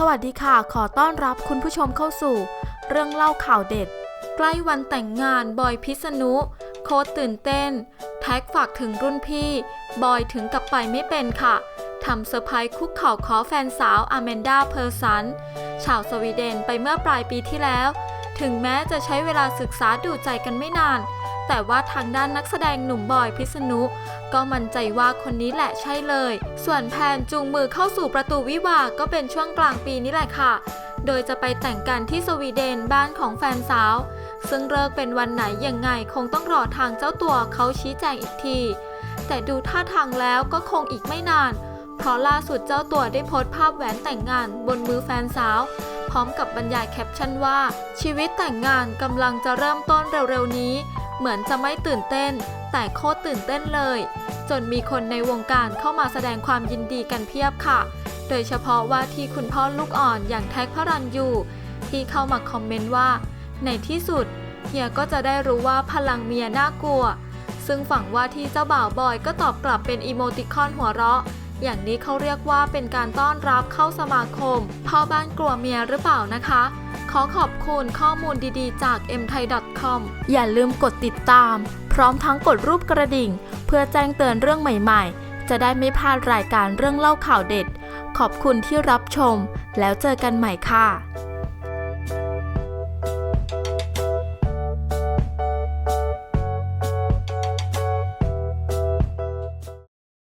สวัสดีค่ะ ขอต้อนรับคุณผู้ชมเข้าสู่ เรื่องเล่าข่าวเด็ด ใกล้วันแต่งงานบอยพิษณุ โค้ดตื่นเต้น แท็กฝากถึงรุ่นพี่ บอยถึงกับไปไม่เป็นค่ะทำเซอร์ไพรส์คุกเข่าขอแฟนสาวอแมนดาเพอร์สัน ชาวสวีเดนไปเมื่อปลายปีที่แล้ว ถึงแม้จะใช้เวลาศึกษาดูใจกันไม่นาน แต่ว่าทางด้านนักแสดงหนุ่มบอยพิษณุ ก็มั่นใจว่าคนนี้แหละใช่เลย ส่วนแพนจูงมือเข้าสู่ประตูวิวาก็เป็นช่วงกลางปีนี้แหละค่ะ โดยจะไปแต่งกันที่สวีเดนบ้านของแฟนสาว ซึ่งเลิกเป็นวันไหนยังไงคงต้องรอทางเจ้าตัวเขาชี้แจงอีกที แต่ดูท่าทางแล้วก็คงอีกไม่นาน เพราะล่าสุดเจ้าตัวได้โพสต์ภาพแหวนแต่งงานบนมือแฟนสาว พร้อมกับบรรยายแคปชั่นว่า ชีวิตแต่งงานกำลังจะเริ่มต้นเร็วๆนี้ เหมือนจะไม่ตื่นเต้น แต่โคตรตื่นเต้นเลย จนมีคนในวงการเข้ามาแสดงความยินดีกันเพียบค่ะ โดยเฉพาะว่าที่คุณพ่อลูกอ่อนอย่างแท็กพระรันยูที่เข้ามาคอมเมนต์ว่า ในที่สุดเฮียก็จะได้รู้ว่าพลังเมียน่ากลัว ซึ่งฝั่งว่าที่เจ้าบ่าวบอยก็ตอบกลับเป็นอีโมติคอนหัวเราะ อย่างนี้เขาเรียกว่าเป็นการต้อนรับเข้าสมาคมพ่อบ้านกลัวเมียหรือเปล่านะคะ ขอขอบคุณข้อมูลดีๆ จาก mthai.com อย่าลืมกดติดตาม พร้อมทั้งกดรูปกระดิ่ง เพื่อแจ้งเตือนเรื่องใหม่ๆ จะได้ไม่พลาดรายการเรื่องเล่าข่าวเด็ด ขอบคุณที่รับชม แล้วเจอกันใหม่ค่ะ